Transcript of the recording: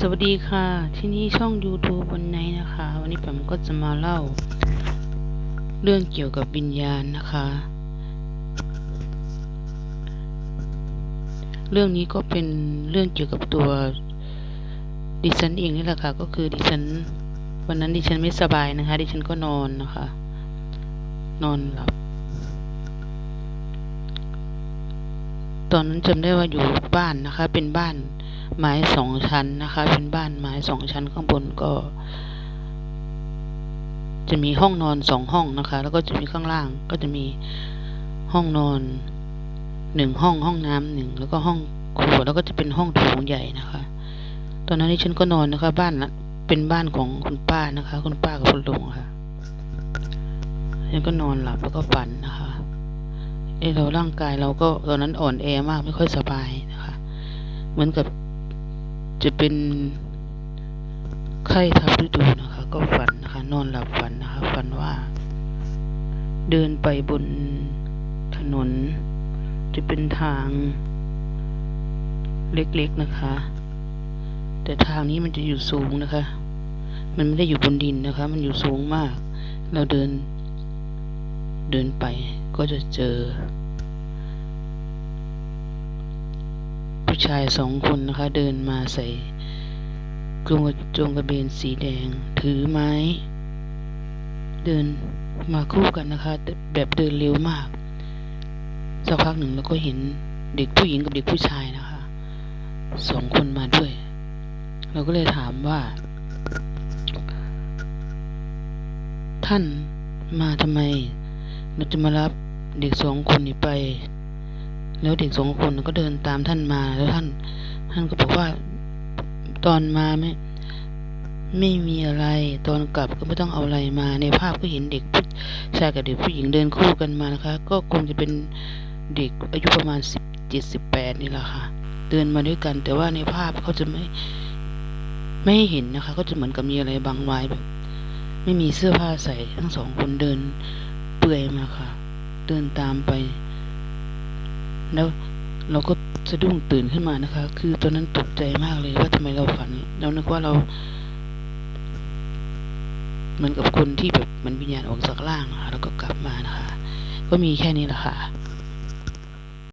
สวัสดีค่ะ ที่นี่ช่อง YouTube วันไหนนะคะ วันนี้ผมก็จะมาเล่า เรื่องเกี่ยวกับวิญญาณนะคะ เรื่องนี้ก็เป็นเรื่องเกี่ยวกับตัวดิฉันเองนี่แหละค่ะ ก็คือดิฉัน วันนั้นดิฉันไม่สบายนะคะ ดิฉันก็นอนนะคะ นอนหลับ ตอนนั้นจำได้ว่าอยู่บ้านนะคะ เป็นบ้าน ไม้สองชั้นนะคะ เป็นบ้านไม้สองชั้นข้างบนก็ จะมีห้องนอนสองห้องนะคะ แล้วก็จะมีข้างล่างก็จะมีห้องนอนหนึ่งห้องห้องน้ำหนึ่งแล้วก็ห้องครัวแล้วก็จะเป็นห้องโถงใหญ่นะคะ ตอนนั้นที่ฉันก็นอนนะคะ บ้านละเป็นบ้านของคุณป้านะคะ คุณป้ากับคุณลุงค่ะฉันก็นอนหลับแล้วก็ฝันนะคะเออเราร่างกายเราก็ตอนนั้นอ่อนแอมากไม่ค่อยสบายนะคะ เหมือนกับ จะเป็นไข้ทับฤดูนะคะ ก็ฝันนะคะ นอนหลับฝันนะคะ ฝันว่า เดินไปบนถนน จะเป็นทางเล็กๆนะคะ แต่ทางนี้มันจะอยู่สูงนะคะ มันไม่ได้อยู่บนดินนะคะ มันอยู่สูงมาก เราเดิน เดินไปก็จะเจอ ผู้ชายสองคนนะคะ เดินมาใส่กรงจงกระเบนสีแดง ถือไม้ เดินมาคู่กันนะคะแต่แบบเดินเร็วมากสักพักหนึ่งเราก็เห็นเด็กผู้หญิงกับเด็กผู้ชายนะคะสองคนมาด้วย เราก็เลยถามว่า ท่านมาทำไมเราจะมารับเด็กสองคนนี้ไป แล้วเด็กสองคนก็เดินตามท่านมาแล้วท่าน ท่านก็บอกว่าตอนมาไม่ไม่มีอะไร ตอนกลับก็ไม่ต้องเอาอะไรมา ในภาพก็เห็นเด็กผู้ชายกับเด็กผู้หญิงเดินคู่กันมานะคะ ก็คงจะเป็นเด็กอายุประมาณสิบเจ็ดสิบแปดนี่แหละค่ะ เดินมาด้วยกัน แต่ว่าในภาพเขาจะไม่ไม่เห็นนะคะ ก็จะเหมือนกับมีอะไรบังไว้แบบไม่มีเสื้อผ้าใส่ทั้งสองคนเดินเปื่อยมาค่ะ เดินตามไป แล้วเราก็สะดุ้งตื่นขึ้นมานะคะ คือตอนนั้นตกใจมากเลยว่าทำไมเราฝันเรานึกว่าเรา เหมือนกับคนที่แบบเหมันวิญญาณออกจากร่างนะคะแล้วก็กลับมานะคะ ก็มีแค่นี้แหละค่ะ